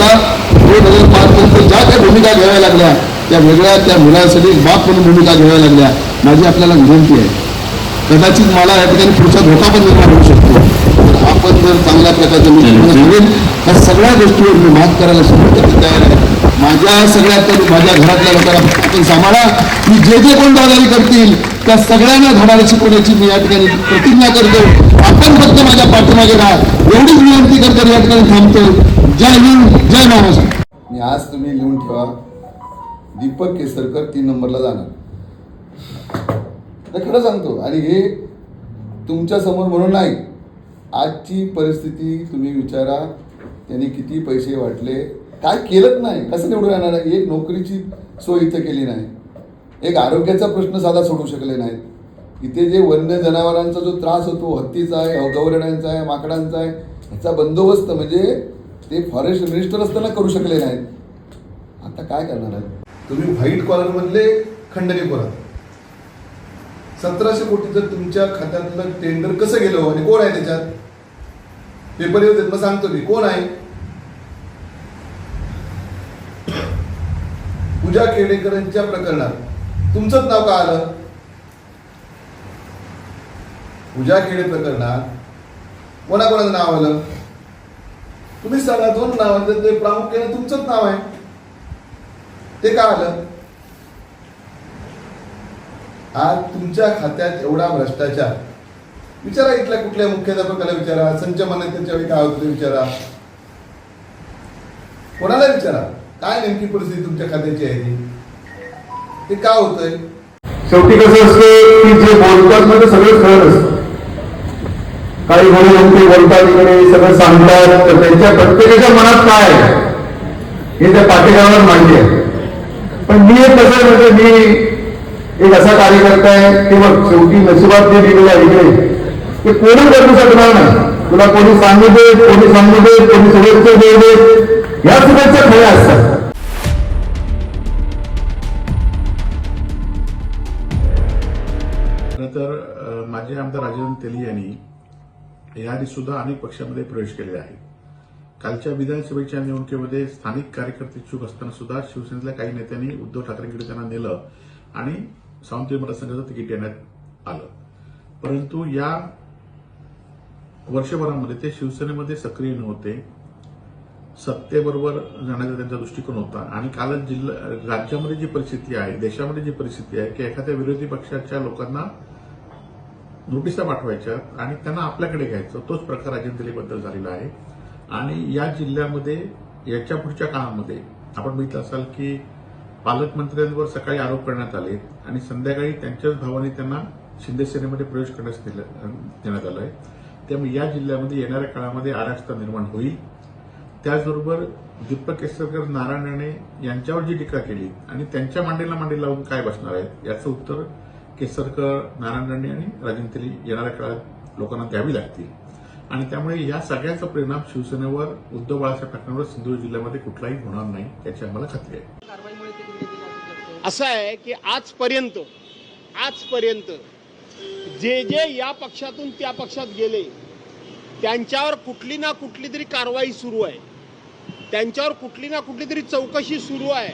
मला दोन हजार पाच नंतर ज्या काही भूमिका घ्याव्या लागल्या त्या वेगळ्या त्या मुलासाठी बाप म्हणून भूमिका घ्याव्या लागल्या माझी आपल्याला विनंती आहे. कदाचित मला या ठिकाणी पुढचा धोका पण निर्माण होऊ शकतो. तर आपण जर चांगल्या प्रकारचं मी सांगेन त्या सगळ्या गोष्टीवर मी मात करायला शंभर टक्के तयार आहे. माझ्या सगळ्यात तर माझ्या घरातल्या लोकांना आपण सांभाळा. की जे जे कोण दादारी करतील त्या सगळ्यांना धडाला शिकवण्याची मी या ठिकाणी प्रतिज्ञा करतो. आपण फक्त माझ्या पाठीमागे राहा. एवढीच विनंती करतो या ठिकाणी थांबतो जय हिंद जय महाराष्ट्र. आणि आज तुम्ही लिहून ठेवा. दीपक केसरकर तीन नंबरला जाणार. तर खरं सांगतो आणि हे तुमच्यासमोर म्हणून नाही आजची परिस्थिती तुम्ही विचारा त्यांनी किती पैसे वाटले काय केलंच नाही कसं निवडून येणार आहे? एक नोकरीची सोय इथं केली नाही. एक आरोग्याचा प्रश्न साधा सोडू शकले नाहीत. इथे जे वन्य जनावरांचा जो त्रास होतो हत्तीचा आहे अवगवरण्यांचा आहे माकडांचा आहे याचा बंदोबस्त म्हणजे ते फॉरेस्ट मिनिस्टर असताना करू शकले नाहीत. आता काय करणार आहेत? तुम्ही व्हाईट कॉलरमधले खंडणी परत सतराशे कोटीचं तुमच्या खात्यातलं टेंडर कसं गेलं आणि कोण आहे त्याच्यात? पेपर येऊ देत मग सांगतो मी कोण आहे? पूजा केडेकरांच्या प्रकरणात. तुमचंच नाव का आलं? पूजा खेडे प्रकरणात. कोणाकोणाचं नाव आलं? तुम्ही सांगा दोन नावांचं ते प्रामुख्याने तुमचंच नाव आहे ते का आलं? आज तुमच्या खात्यात एवढा भ्रष्टाचार. विचारा इथल्या कुठल्या मुख्याध्यापकाला विचारा संच त्याच्या वेळी काय होतं विचारा. कोणाला विचारा? काय नेमकी परिस्थिती तुमच्या खात्याची आहे ती? ते का होतंय? शेवटी कसं असतं की जे बोलतात म्हणजे सगळं खरं असतं काही कोणी लोक बोलतात इकडे सगळं सांगतात. तर त्यांच्या प्रत्येकाच्या मनात काय हे त्या पाठीगावर मांडले आहे. पण मी एक कसं आहे म्हणजे मी एक असा कार्यकर्ता आहे की बघ शेवटी नशिबात जे दिलेलं आहे इकडे ते कोणी करू शकणार नाही. तुला कोणी सांगू दे कोणी सांगू दे कोणी शुभेच्छा देऊ दे या शुभेच्छा खऱ्या असतात. नंतर तर अ, माजी आमदार राजेंद्र तेली यांनी याआधी सुद्धा अनेक पक्षांमध्ये प्रवेश केलेले आहे. कालच्या विधानसभेच्या निवडणुकीमध्ये स्थानिक कार्यकर्ते इच्छुक असताना सुद्धा शिवसेनेतल्या काही नेत्यांनी उद्धव ठाकरेंकडे त्यांना नेलं आणि सावंतवाडी मतदारसंघाचं तिकीट देण्यात आलं. परंतु या वर्षभरामध्ये ते शिवसेनेमध्ये सक्रिय नव्हते. सत्तेबरोबर जाण्याचा त्यांचा दृष्टिकोन होता. आणि कालच जिल्हा राज्यामध्ये जी परिस्थिती आहे देशामध्ये जी परिस्थिती आहे की एखाद्या विरोधी पक्षाच्या लोकांना नोटिसा पाठवायच्या आणि त्यांना आपल्याकडे घ्यायचं. तोच प्रकार अजिंठलेबद्दल झालेला आहे. आणि या जिल्ह्यामध्ये याच्या पुढच्या काळामध्ये आपण बघितलं असाल की पालकमंत्र्यांवर सकाळी आरोप करण्यात आले आणि संध्याकाळी त्यांच्याच भावाने त्यांना शिंदे सेनेमध्ये प्रवेश करण्यास देण्यात आलं आहे त्यामुळे या जिल्ह्यामध्ये येणाऱ्या काळामध्ये अराजकता निर्माण होईल. त्याचबरोबर दीपक केसरकर नारायण राणे यांच्यावर जी टीका केली आणि त्यांच्या मांडीला मांडी लावून काय बसणार आहेत याचं उत्तर केसरकर नारायण राणे आणि राजेंद्र तेली येणाऱ्या काळात लोकांना द्यावी लागतील. आणि त्यामुळे या सगळ्याचा परिणाम शिवसेनेवर उद्धव बाळासाहेब ठाकरेंवर सिंधुदुर्ग जिल्ह्यामध्ये कुठलाही होणार नाही याची आम्हाला खात्री आहे. असं आहे की आजपर्यंत आजपर्यंत जे जे या पक्षातून त्या पक्षात गेले त्यांच्यावर कुठली ना कुठली तरी कारवाई सुरू आहे. त्यांच्यावर कुठली ना कुठली तरी चौकशी सुरू आहे.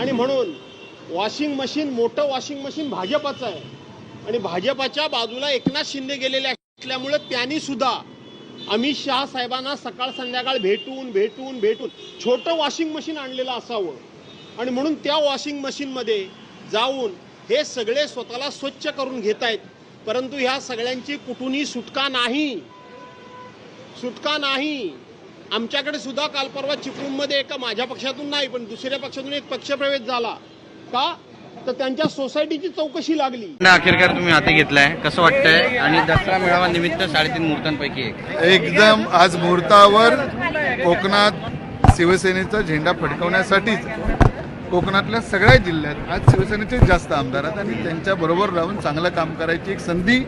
आणि म्हणून वॉशिंग मशीन मोठं वॉशिंग मशीन भाजपाचं आहे. आणि भाजपाच्या बाजूला एकनाथ शिंदे गेलेले असल्यामुळे त्यांनी सुद्धा अमित शहा साहेबांना सकाळ संध्याकाळ भेटून भेटून भेटून छोटं वॉशिंग मशीन आणलेलं असावं. आणि म्हणून त्या वॉशिंग मशीनमध्ये जाऊन हे सगळे स्वतःला स्वच्छ करून घेत आहेत परंतु ह्या सगळ्यांची कुठूनही सुटका नाही. सुटका नाही. आमच्याकडे सुद्धा काल परवा चिपळूणमध्ये एका माझ्या पक्षातून नाही पण दुसऱ्या पक्षातून एक पक्षप्रवेश झाला. का? तर त्यांच्या सोसायटीची चौकशी लागली. ना अखेरकार तुम्ही हाती घेतलाय. कसं वाटतंय? आणि दसरा मेळावा निमित्त साडेतीन मुहूर्तांपैकी एक. एकदम आज मुहूर्तावर कोकणात शिवसेनेचा झेंडा फडकवण्यासाठीच कोकणातल्या सगळ्या जिल्ह्यात आज शिवसेनेचे जास्त आमदार आहेत आणि त्यांच्या बरोबर राहून चांगलं काम करायची एक संधी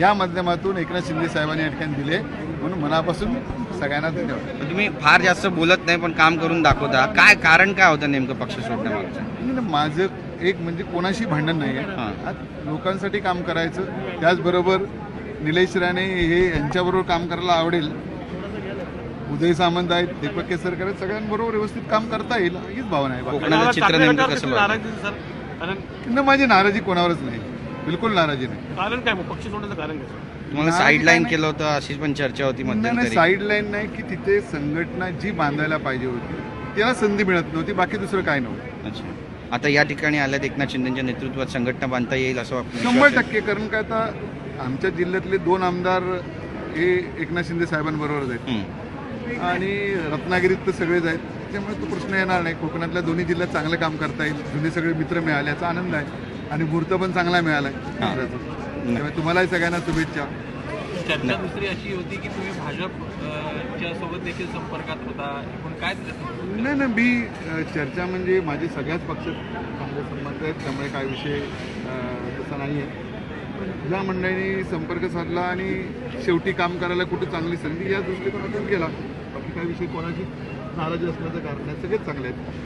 या माध्यमातून एकनाथ शिंदे साहेबांनी या ठिकाणी दिले म्हणून मनापासून सगळ्यांना धन्यवाद. तुम्ही फार जास्त बोलत नाही पण काम करून दाखवता. काय कारण काय होतं नेमकं पक्ष सोडण्यामागचं? नाही, नाही, माझं एक म्हणजे कोणाशी भांडण नाही आहे हां. लोकांसाठी काम करायचं. त्याचबरोबर निलेश राणे हे यांच्याबरोबर काम करायला आवडेल. उदय सामंत आहेत दीपक केसरकर आहेत सगळ्यांबरोबर व्यवस्थित काम करता येईल. हीच भावना आहे. बाकी कोकणाचं चित्र नेमकं कसं बघता? नाराज सर कारण न, माझी नाराजी कोणावरच नाही. बिलकुल नाराजी नाही. कारण काय मग? पक्ष सोडण्याचं कारण काय? सर तुम्हाला साईड लाईन. केलं होतं अशी पण चर्चा होती नाही साईड लाईन नाही की तिथे संघटना जी बांधायला पाहिजे होती त्याला संधी मिळत नव्हती बाकी दुसरं काय नव्हतं. अच्छा. आता या ठिकाणी आल्यात एकनाथ शिंदेच्या नेतृत्वात संघटना बांधता येईल असं वाटतं शंभर टक्के कारण काय आता आमच्या जिल्ह्यातले दोन आमदार हे एकनाथ शिंदे साहेबांबरोबरच आहेत. आणि रत्नागिरीत तर सगळेच आहेत. त्यामुळे तो प्रश्न येणार नाही. कोकणातल्या दोन्ही जिल्ह्यात चांगलं काम करता येईल. जुने सगळे मित्र मिळाले याचा आनंद आहे. आणि मुहूर्त पण चांगला मिळाला आहे. त्यामुळे तुम्हालाही सगळ्यांना शुभेच्छा. चर्चा दुसरी अशी होती की तुम्ही भाजप अ, च्या सोबत देखील संपर्कात होता. पण काय नाही नाही मी चर्चा म्हणजे माझे सगळ्याच पक्षात चांगले संबंध आहेत त्यामुळे काय विषय तसा नाही आहे ज्या मंडळींनी संपर्क साधला आणि शेवटी काम करायला कुठे चांगली संधी या दृष्टिकोनातून केला. बाकी काय विषय कोणाची नाराजी असण्याचं कारण नाही सगळेच चांगले आहेत.